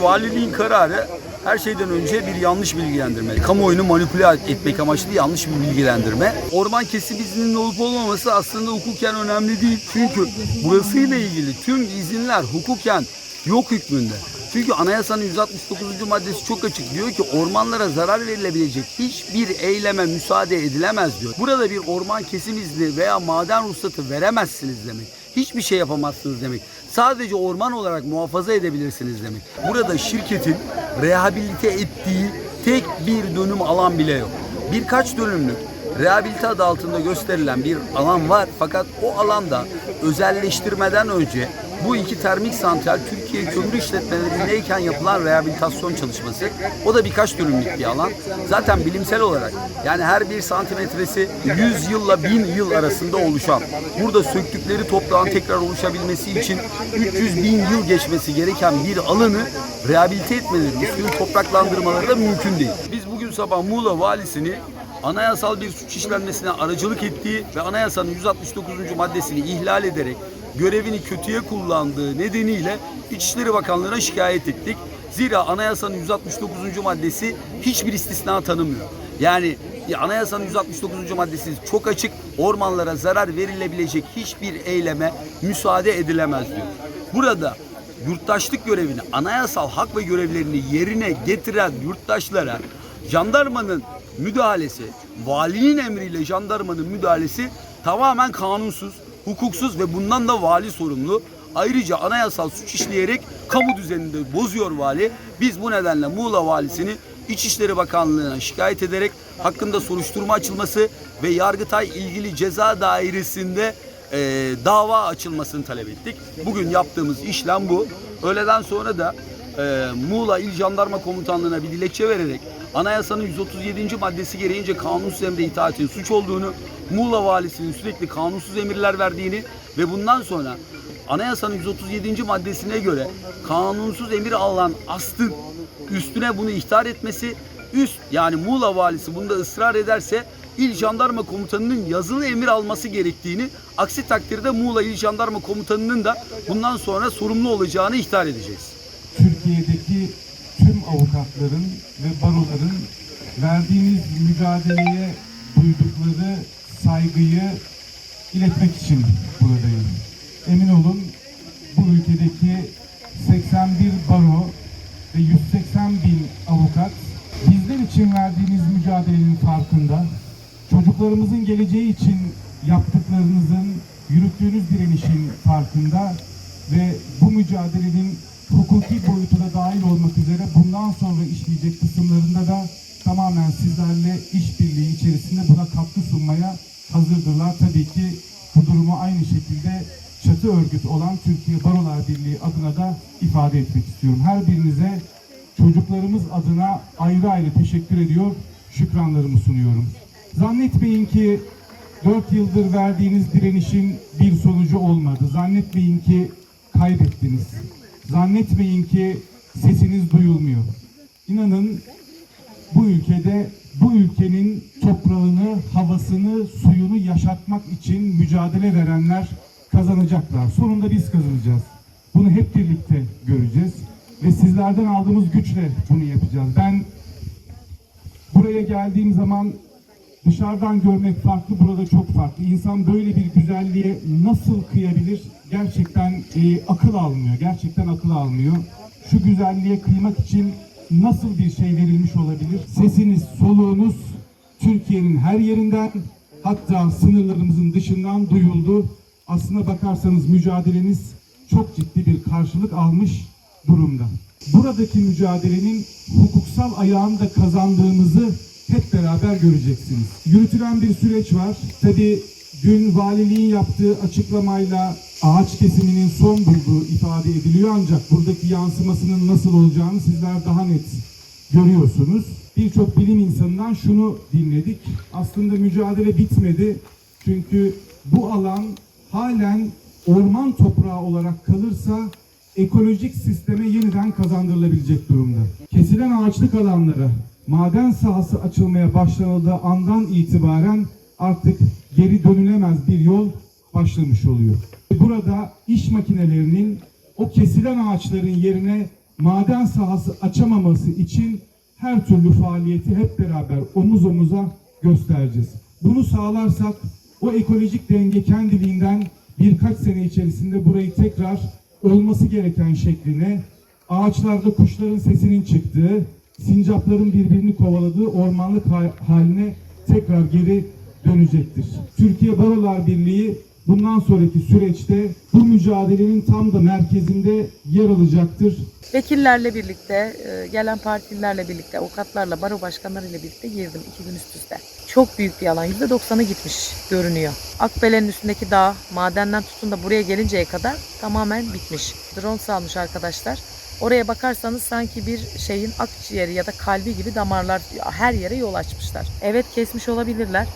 Valiliğin kararı her şeyden önce bir yanlış bilgilendirme. Kamuoyunu manipüle etmek amaçlı yanlış bir bilgilendirme. Orman kesim izninin olup olmaması aslında hukuken önemli değil. Çünkü burasıyla ilgili tüm izinler hukuken yok hükmünde. Çünkü anayasanın 169. maddesi çok açık diyor ki ormanlara zarar verilebilecek hiçbir eyleme müsaade edilemez diyor. Burada bir orman kesim izni veya maden ruhsatı veremezsiniz demek. Hiçbir şey yapamazsınız demek. Sadece orman olarak muhafaza edebilirsiniz demek. Burada şirketin rehabilite ettiği tek bir dönüm alan bile yok. Birkaç dönümlük rehabilite adı altında gösterilen bir alan var fakat o alanda özelleştirmeden önce bu iki termik santral Türkiye kömür işletmelerindeyken yapılan rehabilitasyon çalışması. O da birkaç dönümlük bir alan. Zaten bilimsel olarak yani her bir santimetresi 100 yılla 1000 yıl arasında oluşan. Burada söktükleri toprağın tekrar oluşabilmesi için 300 bin yıl geçmesi gereken bir alanı rehabilite etmeleri, üstünü topraklandırmaları da mümkün değil. Biz bugün sabah Muğla valisini anayasal bir suç işlenmesine aracılık ettiği ve anayasanın 169. maddesini ihlal ederek görevini kötüye kullandığı nedeniyle İçişleri Bakanlığı'na şikayet ettik. Zira anayasanın 169. maddesi hiçbir istisna tanımıyor. Yani ya anayasanın 169. maddesi çok açık. Ormanlara zarar verilebilecek hiçbir eyleme müsaade edilemez diyor. Burada yurttaşlık görevini, anayasal hak ve görevlerini yerine getiren yurttaşlara jandarmanın müdahalesi, valinin emriyle jandarmanın müdahalesi tamamen kanunsuz, hukuksuz ve bundan da vali sorumlu. Ayrıca anayasal suç işleyerek kamu düzeninde bozuyor vali. Biz bu nedenle Muğla valisini İçişleri Bakanlığı'na şikayet ederek hakkında soruşturma açılması ve Yargıtay ilgili ceza dairesinde e, dava açılmasını talep ettik. Bugün yaptığımız işlem bu. Öğleden sonra da e, Muğla İl Jandarma Komutanlığı'na bir dilekçe vererek anayasanın 137. maddesi gereğince kanunsuz emre itaatin suç olduğunu, Muğla valisinin sürekli kanunsuz emirler verdiğini ve bundan sonra anayasanın 137. maddesine göre kanunsuz emir alan astın üstüne bunu ihtar etmesi, üst yani Muğla valisi bunda ısrar ederse İl Jandarma Komutanı'nın yazılı emir alması gerektiğini, aksi takdirde Muğla İl Jandarma Komutanı'nın da bundan sonra sorumlu olacağını ihtar edeceğiz. Türkiye'deki tüm avukatların ve baroların verdiğiniz mücadeleye duydukları saygıyı iletmek için buradayım. Emin olun bu ülkedeki 81 baro ve 180 bin avukat bizler için verdiğiniz mücadelenin farkında. Çocuklarımızın geleceği için yaptıklarınızın, yürüttüğünüz direnişin farkında ve bu mücadelenin hukuki boyutuna dahil olmak üzere bundan sonra işleyecek kısımlarında da tamamen sizlerle işbirliği içerisinde buna katkı sunmaya hazırdırlar. Tabii ki bu durumu aynı şekilde çatı örgüt olan Türkiye Barolar Birliği adına da ifade etmek istiyorum. Her birinize çocuklarımız adına ayrı ayrı teşekkür ediyor, şükranlarımı sunuyorum. Zannetmeyin ki 4 yıldır verdiğiniz direnişin bir sonucu olmadı. Zannetmeyin ki kaybettiniz. Zannetmeyin ki sesiniz duyulmuyor. İnanın bu ülkede bu ülkenin toprağını, havasını, suyunu yaşatmak için mücadele verenler kazanacaklar. Sonunda biz kazanacağız. Bunu hep birlikte göreceğiz ve sizlerden aldığımız güçle bunu yapacağız. Ben buraya geldiğim zaman dışarıdan görmek farklı, burada çok farklı. İnsan böyle bir güzelliğe nasıl kıyabilir? Gerçekten e, akıl almıyor. Gerçekten akıl almıyor. Şu güzelliğe kıymak için nasıl bir şey verilmiş olabilir? Sesiniz, soluğunuz Türkiye'nin her yerinden hatta sınırlarımızın dışından duyuldu. Aslına bakarsanız mücadeleniz çok ciddi bir karşılık almış durumda. Buradaki mücadelenin hukuksal ayağını da kazandığımızı hep beraber göreceksiniz. Yürütülen bir süreç var. Tabi dün valiliğin yaptığı açıklamayla ağaç kesiminin son bulduğu ifade ediliyor ancak buradaki yansımasının nasıl olacağını sizler daha net görüyorsunuz. Birçok bilim insanından şunu dinledik. Aslında mücadele bitmedi. Çünkü bu alan halen orman toprağı olarak kalırsa ekolojik sisteme yeniden kazandırılabilecek durumda. Kesilen ağaçlık alanlara maden sahası açılmaya başlanıldığı andan itibaren artık geri dönülemez bir yol başlamış oluyor. Burada iş makinelerinin o kesilen ağaçların yerine maden sahası açamaması için her türlü faaliyeti hep beraber omuz omuza göstereceğiz. Bunu sağlarsak o ekolojik denge kendiliğinden birkaç sene içerisinde burayı tekrar olması gereken şekline, ağaçlarda kuşların sesinin çıktığı, sincapların birbirini kovaladığı ormanlık ha- haline tekrar geri dönecektir. Türkiye Barolar Birliği bundan sonraki süreçte bu mücadelenin tam da merkezinde yer alacaktır. Vekillerle birlikte, e, gelen partililerle birlikte, avukatlarla, baro başkanlarıyla birlikte girdim iki gün üst üste. Çok büyük bir alan. %90'ı gitmiş görünüyor. Akbele'nin üstündeki dağ, madenden tutun da buraya gelinceye kadar tamamen bitmiş. Drone salmış arkadaşlar. Oraya bakarsanız sanki bir şeyin akciğeri ya da kalbi gibi damarlar her yere yol açmışlar. Evet kesmiş olabilirler.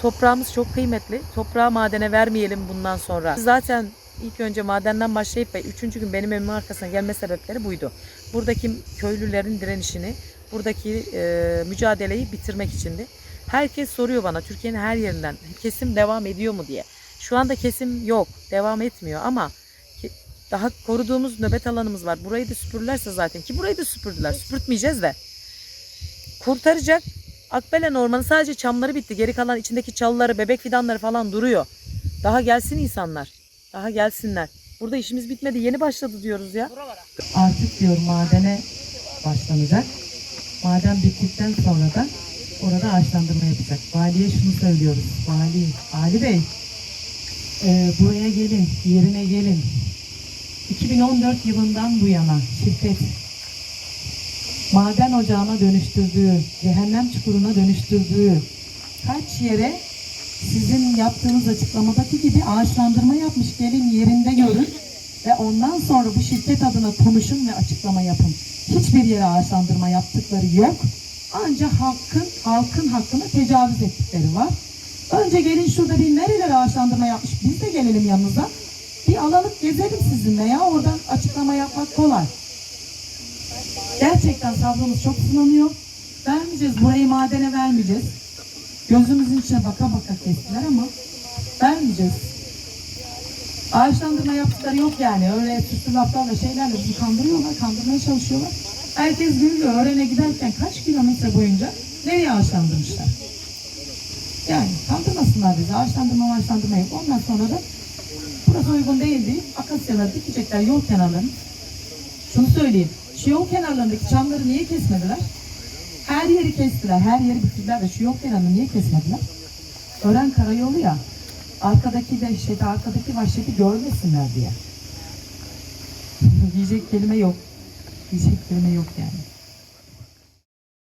Toprağımız çok kıymetli. Toprağı madene vermeyelim bundan sonra. Zaten ilk önce madenden başlayıp ve üçüncü gün benim evimin arkasına gelme sebepleri buydu. Buradaki köylülerin direnişini, buradaki e, mücadeleyi bitirmek içindi. Herkes soruyor bana Türkiye'nin her yerinden kesim devam ediyor mu diye. Şu anda kesim yok, devam etmiyor ama daha koruduğumuz nöbet alanımız var. Burayı da süpürürlerse zaten ki burayı da süpürdüler. Süpürtmeyeceğiz de. Kurtaracak. Akbelen Ormanı sadece çamları bitti. Geri kalan içindeki çalıları, bebek fidanları falan duruyor. Daha gelsin insanlar. Daha gelsinler. Burada işimiz bitmedi. Yeni başladı diyoruz ya. artık diyor madene başlanacak. Maden bittikten sonra da orada ağaçlandırma yapacak. Valiye şunu söylüyoruz. Vali, Vali Bey e, buraya gelin, yerine gelin. 2014 yılından bu yana şirket maden ocağına dönüştürdüğü, cehennem çukuruna dönüştürdüğü kaç yere sizin yaptığınız açıklamadaki gibi ağaçlandırma yapmış gelin yerinde görün ve ondan sonra bu şirket adına konuşun ve açıklama yapın. Hiçbir yere ağaçlandırma yaptıkları yok. Ancak halkın, halkın hakkına tecavüz ettikleri var. Önce gelin şurada bir nereler ağaçlandırma yapmış biz de gelelim yanınıza. Bir alanıp gezelim sizinle ya oradan açıklama yapmak kolay. Gerçekten sabrımız çok sınanıyor. Vermeyeceğiz, burayı madene vermeyeceğiz. Gözümüzün içine baka baka kestiler ama vermeyeceğiz. Ağaçlandırma yaptıkları yok yani. Öyle süslü laflarla şeylerle bizi kandırıyorlar, kandırmaya çalışıyorlar. Herkes görüyor. Öğrene giderken kaç kilometre boyunca nereye ağaçlandırmışlar? Yani kandırmasınlar bizi. Ağaçlandırma ağaçlandırma yok. Ondan sonra da burası uygun değil deyip akasyaları dikecekler yol kenarlarını. Şunu söyleyeyim. Şu yol kenarlarındaki çamları niye kesmediler? Her yeri kestiler, her yeri bitirdiler de şu yol kenarını niye kesmediler? Ören karayolu ya, arkadaki dehşeti, arkadaki vahşeti görmesinler diye. Diyecek kelime yok. Diyecek kelime yok yani.